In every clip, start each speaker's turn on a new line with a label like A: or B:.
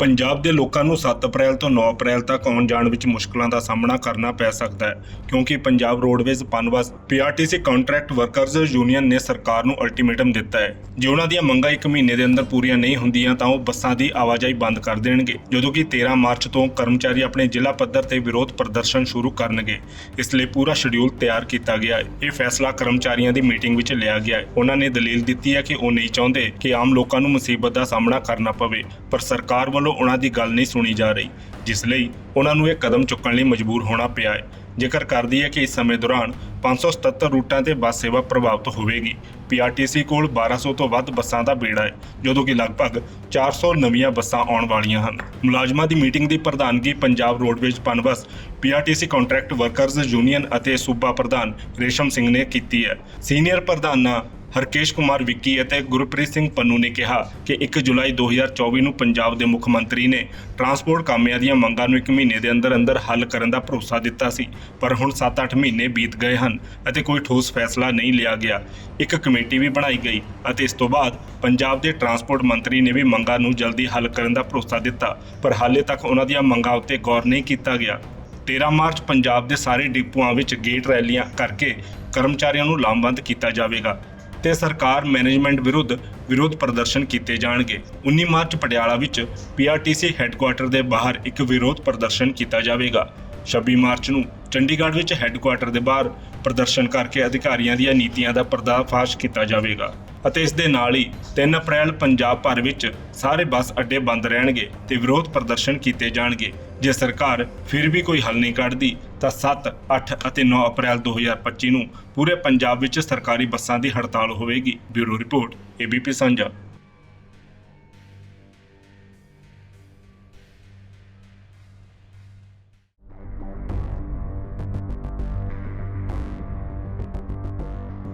A: ਪੰਜਾਬ ਦੇ ਲੋਕਾਂ ਨੂੰ 7 ਅਪ੍ਰੈਲ ਤੋਂ 9 ਅਪ੍ਰੈਲ ਤੱਕ ਆਉਣ ਜਾਣ ਵਿੱਚ ਮੁਸ਼ਕਲਾਂ ਦਾ ਸਾਹਮਣਾ ਕਰਨਾ ਪੈ ਸਕਦਾ ਹੈ, ਕਿਉਂਕਿ Punjab roadways Punbus PRTC contract workers union ਨੇ ਸਰਕਾਰ ਨੂੰ ਅਲਟੀਮੇਟਮ ਦਿੱਤਾ ਹੈ। ਜੇ ਉਹਨਾਂ ਦੀਆਂ ਮੰਗਾਂ 1 ਮਹੀਨੇ ਦੇ ਅੰਦਰ ਪੂਰੀਆਂ ਨਹੀਂ ਹੁੰਦੀਆਂ ਤਾਂ ਉਹ ਬੱਸਾਂ ਦੀ ਆਵਾਜਾਈ ਬੰਦ ਕਰ ਦੇਣਗੇ, ਜਦੋਂ ਕਿ 13 ਮਾਰਚ ਤੋਂ ਕਰਮਚਾਰੀ ਆਪਣੇ ਜ਼ਿਲ੍ਹਾ ਪੱਧਰ ਤੇ ਵਿਰੋਧ ਪ੍ਰਦਰਸ਼ਨ ਸ਼ੁਰੂ ਕਰਨਗੇ। ਇਸ ਲਈ ਪੂਰਾ ਸ਼ਡਿਊਲ ਤਿਆਰ ਕੀਤਾ ਗਿਆ ਹੈ। ਇਹ ਫੈਸਲਾ ਕਰਮਚਾਰੀਆਂ ਦੀ ਮੀਟਿੰਗ ਵਿੱਚ ਲਿਆ ਗਿਆ ਹੈ। ਉਹਨਾਂ ਨੇ ਦਲੀਲ ਦਿੱਤੀ ਹੈ ਕਿ ਉਹ ਨਹੀਂ ਚਾਹੁੰਦੇ ਕਿ ਆਮ ਲੋਕਾਂ ਨੂੰ ਮੁਸੀਬਤ ਦਾ ਸਾਹਮਣਾ ਕਰਨਾ ਪਵੇ, ਪਰ ਸਰਕਾਰ ਵੱਲੋਂ ਉਹਨਾਂ ਦੀ ਗੱਲ ਨਹੀਂ ਸੁਣੀ ਜਾ ਰਹੀ, ਜਿਸ ਲਈ ਉਹਨਾਂ ਨੂੰ ਇਹ ਕਦਮ ਚੁੱਕਣ ਲਈ ਮਜਬੂਰ ਹੋਣਾ ਪਿਆ ਹੈ। ਜ਼ਿਕਰ ਕਰਦੀ ਹੈ ਕਿ ਇਸ ਸਮੇਂ ਦੌਰਾਨ 577 ਰੂਟਾਂ ਤੇ ਬੱਸ ਸੇਵਾ ਪ੍ਰਭਾਵਿਤ ਹੋਵੇਗੀ ਪੀਆਰਟੀਸੀ ਕੋਲ 1200 ਤੋਂ ਵੱਧ ਬੱਸਾਂ ਦਾ ਬੇੜਾ ਹੈ, ਜਦੋਂ ਕਿ ਲਗਭਗ 400 ਨਵੀਆਂ ਬੱਸਾਂ ਆਉਣ ਵਾਲੀਆਂ ਹਨ। ਮੁਲਾਜ਼ਮਾਂ ਦੀ ਮੀਟਿੰਗ ਦੀ ਪ੍ਰਧਾਨਗੀ Punjab roadways Punbus PRTC contract workers union ਅਤੇ ਸੂਬਾ ਪ੍ਰਧਾਨ ਰੇਸ਼ਮ ਸਿੰਘ ਨੇ ਕੀਤੀ ਹੈ। ਸੀਨੀਅਰ ਪ੍ਰਧਾਨਾਂ ਹਰਕੇਸ਼ ਕੁਮਾਰ ਵਿੱਕੀ ਅਤੇ ਗੁਰਪ੍ਰੀਤ ਸਿੰਘ ਪੰਨੂ ਨੇ ਕਿਹਾ ਕਿ 1 ਜੁਲਾਈ 2024 ਨੂੰ ਪੰਜਾਬ ਦੇ ਮੁੱਖ ਮੰਤਰੀ ਨੇ ਟਰਾਂਸਪੋਰਟ ਕਾਮਿਆਂ ਦੀਆਂ ਮੰਗਾਂ ਨੂੰ 1 ਮਹੀਨੇ ਦੇ ਅੰਦਰ ਅੰਦਰ ਹੱਲ ਕਰਨ ਦਾ ਭਰੋਸਾ ਦਿੱਤਾ ਸੀ, ਪਰ ਹੁਣ 7-8 ਮਹੀਨੇ ਬੀਤ ਗਏ ਹਨ ਅਤੇ ਕੋਈ ਠੋਸ ਫੈਸਲਾ ਨਹੀਂ ਲਿਆ ਗਿਆ। ਇੱਕ ਕਮੇਟੀ ਵੀ ਬਣਾਈ ਗਈ ਅਤੇ ਇਸ ਤੋਂ ਬਾਅਦ ਪੰਜਾਬ ਦੇ ਟਰਾਂਸਪੋਰਟ ਮੰਤਰੀ ਨੇ ਵੀ ਮੰਗਾਂ ਨੂੰ ਜਲਦੀ ਹੱਲ ਕਰਨ ਦਾ ਭਰੋਸਾ ਦਿੱਤਾ, ਪਰ ਹਾਲੇ ਤੱਕ ਉਹਨਾਂ ਦੀਆਂ ਮੰਗਾਂ ਉੱਤੇ ਗੌਰ ਨਹੀਂ ਕੀਤਾ ਗਿਆ। 13 ਮਾਰਚ ਪੰਜਾਬ ਦੇ ਸਾਰੇ ਡਿਪੂਆਂ ਵਿੱਚ ਗੇਟ ਰੈਲੀਆਂ ਕਰਕੇ ਕਰਮਚਾਰੀਆਂ ਨੂੰ ਲਾਮਬੰਦ ਕੀਤਾ ਜਾਵੇਗਾ। ਤੇ ਸਰਕਾਰ ਮੈਨੇਜਮੈਂਟ ਵਿਰੁੱਧ ਵਿਰੋਧ ਪ੍ਰਦਰਸ਼ਨ ਕੀਤੇ ਜਾਣਗੇ। 19 ਮਾਰਚ ਪਟਿਆਲਾ ਵਿੱਚ ਪੀਆਰਟੀਸੀ ਹੈੱਡਕੁਆਟਰ ਦੇ ਬਾਹਰ ਇੱਕ ਵਿਰੋਧ ਪ੍ਰਦਰਸ਼ਨ ਕੀਤਾ ਜਾਵੇਗਾ। 26 ਮਾਰਚ ਨੂੰ ਚੰਡੀਗੜ੍ਹ ਵਿੱਚ ਹੈੱਡਕੁਆਟਰ ਦੇ ਬਾਹਰ ਪ੍ਰਦਰਸ਼ਨ ਕਰਕੇ ਅਧਿਕਾਰੀਆਂ ਦੀਆਂ ਨੀਤੀਆਂ ਦਾ ਪਰਦਾਫਾਸ਼ ਕੀਤਾ ਜਾਵੇਗਾ ਅਤੇ ਇਸ ਦੇ ਨਾਲ ਹੀ 3 ਅਪ੍ਰੈਲ ਪੰਜਾਬ ਭਰ ਵਿੱਚ ਸਾਰੇ ਬੱਸ ਅੱਡੇ ਬੰਦ ਰਹਿਣਗੇ ਤੇ ਵਿਰੋਧ ਪ੍ਰਦਰਸ਼ਨ ਕੀਤੇ ਜਾਣਗੇ। ਜੇ ਸਰਕਾਰ ਫਿਰ ਵੀ ਕੋਈ ਹੱਲ ਨਹੀਂ ਕੱਢਦੀ ਤਾਂ 7, 8 ਅਤੇ 9 ਅਪ੍ਰੈਲ 2025 ਨੂੰ ਪੂਰੇ ਪੰਜਾਬ ਵਿੱਚ ਸਰਕਾਰੀ ਬੱਸਾਂ ਦੀ ਹੜਤਾਲ ਹੋਵੇਗੀ। ਬਿਊਰੋ ਰਿਪੋਰਟ ਏਬੀਪੀ ਸਾਂਝਾ।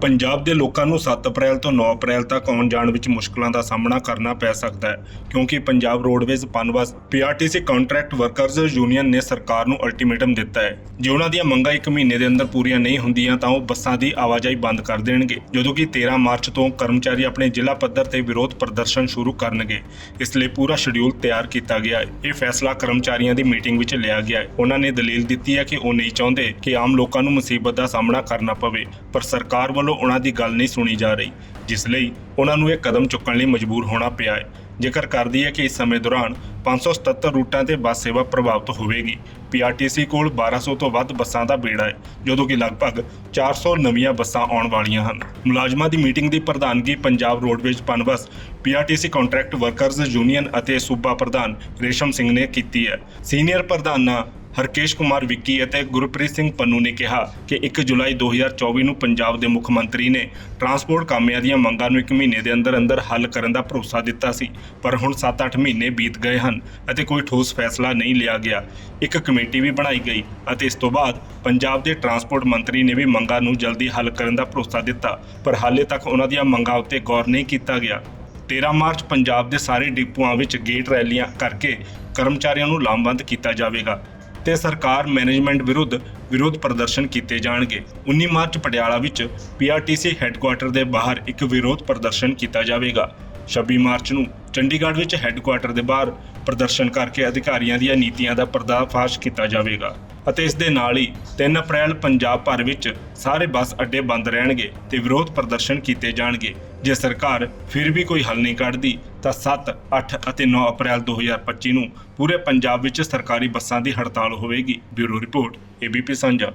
A: ਪੰਜਾਬ ਦੇ ਲੋਕਾਂ ਨੂੰ 7 ਅਪ੍ਰੈਲ ਤੋਂ 9 ਅਪ੍ਰੈਲ ਤੱਕ ਆਉਣ ਜਾਣ ਵਿੱਚ ਮੁਸ਼ਕਲਾਂ ਦਾ ਸਾਹਮਣਾ ਕਰਨਾ ਪੈ ਸਕਦਾ ਹੈ, ਕਿਉਂਕਿ Punjab roadways Punbus PRTC contract workers union ਨੇ ਸਰਕਾਰ ਨੂੰ ਅਲਟੀਮੇਟਮ ਦਿੱਤਾ ਹੈ। ਜੇ ਉਹਨਾਂ ਦੀਆਂ ਮੰਗਾਂ 1 ਮਹੀਨੇ ਦੇ ਅੰਦਰ ਪੂਰੀਆਂ ਨਹੀਂ ਹੁੰਦੀਆਂ ਤਾਂ ਉਹ ਬੱਸਾਂ ਦੀ ਆਵਾਜਾਈ ਬੰਦ ਕਰ ਦੇਣਗੇ, ਜਦੋਂ ਕਿ 13 ਮਾਰਚ ਤੋਂ ਕਰਮਚਾਰੀ ਆਪਣੇ ਜ਼ਿਲ੍ਹਾ ਪੱਧਰ ਤੇ ਵਿਰੋਧ ਪ੍ਰਦਰਸ਼ਨ ਸ਼ੁਰੂ ਕਰਨਗੇ। ਇਸ ਲਈ ਪੂਰਾ ਸ਼ਡਿਊਲ ਤਿਆਰ ਕੀਤਾ ਗਿਆ ਹੈ। ਇਹ ਫੈਸਲਾ ਕਰਮਚਾਰੀਆਂ ਦੀ ਮੀਟਿੰਗ ਵਿੱਚ ਲਿਆ ਗਿਆ ਹੈ। ਉਹਨਾਂ ਨੇ ਦਲੀਲ ਦਿੱਤੀ ਹੈ ਕਿ ਉਹ ਨਹੀਂ ਚਾਹੁੰਦੇ ਕਿ ਆਮ ਲੋਕਾਂ ਨੂੰ ਮੁਸੀਬਤ ਦਾ ਸਾਹਮਣਾ ਕਰਨਾ ਪਵੇ, ਪਰ ਸਰਕਾਰ ਵੱਲੋਂ ਉਹਨਾਂ ਦੀ ਗੱਲ ਨਹੀਂ ਸੁਣੀ ਜਾ ਰਹੀ, ਜਿਸ ਲਈ ਉਹਨਾਂ ਨੂੰ ਇਹ ਕਦਮ ਚੁੱਕਣ ਲਈ ਮਜਬੂਰ ਹੋਣਾ ਪਿਆ ਹੈ। ਜ਼ਿਕਰ ਕਰਦੀ ਹੈ ਕਿ ਇਸ ਸਮੇਂ ਦੌਰਾਨ 577 ਰੂਟਾਂ ਤੇ ਬੱਸ ਸੇਵਾ ਪ੍ਰਭਾਵਿਤ ਹੋਵੇਗੀ ਪੀਆਰਟੀਸੀ ਕੋਲ 1200 ਤੋਂ ਵੱਧ ਬੱਸਾਂ ਦਾ ਬੇੜਾ ਹੈ, ਜਦੋਂ ਕਿ ਲਗਭਗ 400 ਨਵੀਆਂ ਬੱਸਾਂ ਆਉਣ ਵਾਲੀਆਂ ਹਨ। ਮੁਲਾਜ਼ਮਾਂ ਦੀ ਮੀਟਿੰਗ ਦੀ ਪ੍ਰਧਾਨਗੀ Punjab roadways Punbus PRTC contract workers union ਅਤੇ ਸੂਬਾ ਪ੍ਰਧਾਨ ਰੇਸ਼ਮ ਸਿੰਘ ਨੇ ਕੀਤੀ ਹੈ। ਸੀਨੀਅਰ ਪ੍ਰਧਾਨਾਂ ਹਰਕੇਸ਼ ਕੁਮਾਰ ਵਿੱਕੀ ਅਤੇ ਗੁਰਪ੍ਰੀਤ ਸਿੰਘ ਪੰਨੂ ਨੇ ਕਿਹਾ ਕਿ 1 ਜੁਲਾਈ 2024 ਨੂੰ ਪੰਜਾਬ ਦੇ ਮੁੱਖ ਮੰਤਰੀ ਨੇ ਟਰਾਂਸਪੋਰਟ ਕਾਮਿਆਂ ਦੀਆਂ ਮੰਗਾਂ ਨੂੰ 1 ਮਹੀਨੇ ਦੇ ਅੰਦਰ ਅੰਦਰ ਹੱਲ ਕਰਨ ਦਾ ਭਰੋਸਾ ਦਿੱਤਾ ਸੀ, ਪਰ ਹੁਣ 7-8 ਮਹੀਨੇ ਬੀਤ ਗਏ ਹਨ ਅਤੇ ਕੋਈ ਠੋਸ ਫੈਸਲਾ ਨਹੀਂ ਲਿਆ ਗਿਆ। ਇੱਕ ਕਮੇਟੀ ਵੀ ਬਣਾਈ ਗਈ ਅਤੇ ਇਸ ਤੋਂ ਬਾਅਦ ਪੰਜਾਬ ਦੇ ਟਰਾਂਸਪੋਰਟ ਮੰਤਰੀ ਨੇ ਵੀ ਮੰਗਾਂ ਨੂੰ ਜਲਦੀ ਹੱਲ ਕਰਨ ਦਾ ਭਰੋਸਾ ਦਿੱਤਾ, ਪਰ ਹਾਲੇ ਤੱਕ ਉਹਨਾਂ ਦੀਆਂ ਮੰਗਾਂ ਉੱਤੇ ਗੌਰ ਨਹੀਂ ਕੀਤਾ ਗਿਆ। 13 ਮਾਰਚ ਪੰਜਾਬ ਦੇ ਸਾਰੇ ਡਿਪੂਆਂ ਵਿੱਚ ਗੇਟ ਰੈਲੀਆਂ ਕਰਕੇ ਕਰਮਚਾਰੀਆਂ ਨੂੰ ਲਾਮਬੰਦ ਕੀਤਾ ਜਾਵੇਗਾ। ਤੇ ਸਰਕਾਰ ਮੈਨੇਜਮੈਂਟ ਵਿਰੁੱਧ ਵਿਰੋਧ ਪ੍ਰਦਰਸ਼ਨ ਕੀਤੇ ਜਾਣਗੇ। 19 ਮਾਰਚ ਪਟਿਆਲਾ ਵਿੱਚ ਪੀਆਰਟੀਸੀ ਹੈੱਡਕੁਆਟਰ ਦੇ ਬਾਹਰ ਇੱਕ ਵਿਰੋਧ ਪ੍ਰਦਰਸ਼ਨ ਕੀਤਾ ਜਾਵੇਗਾ। 26 ਮਾਰਚ ਨੂੰ ਚੰਡੀਗੜ੍ਹ ਵਿੱਚ ਹੈੱਡਕੁਆਟਰ ਦੇ ਬਾਹਰ ਪ੍ਰਦਰਸ਼ਨ ਕਰਕੇ ਅਧਿਕਾਰੀਆਂ ਦੀਆਂ ਨੀਤੀਆਂ ਦਾ ਪਰਦਾਫਾਸ਼ ਕੀਤਾ ਜਾਵੇਗਾ ਅਤੇ ਇਸ ਦੇ ਨਾਲ ਹੀ 3 ਅਪ੍ਰੈਲ ਪੰਜਾਬ ਭਰ ਵਿੱਚ ਸਾਰੇ ਬੱਸ ਅੱਡੇ ਬੰਦ ਰਹਿਣਗੇ ਤੇ ਵਿਰੋਧ ਪ੍ਰਦਰਸ਼ਨ ਕੀਤੇ ਜਾਣਗੇ। ਜੇ ਸਰਕਾਰ ਫਿਰ ਵੀ ਕੋਈ ਹੱਲ ਨਹੀਂ ਕੱਢਦੀ ਤਾਂ 7, 8 ਅਤੇ 9 ਅਪ੍ਰੈਲ 2025 ਨੂੰ ਪੂਰੇ ਪੰਜਾਬ ਵਿੱਚ ਸਰਕਾਰੀ ਬੱਸਾਂ ਦੀ ਹੜਤਾਲ ਹੋਵੇਗੀ। ਬਿਊਰੋ ਰਿਪੋਰਟ ਏਬੀਪੀ ਸਾਂਝਾ।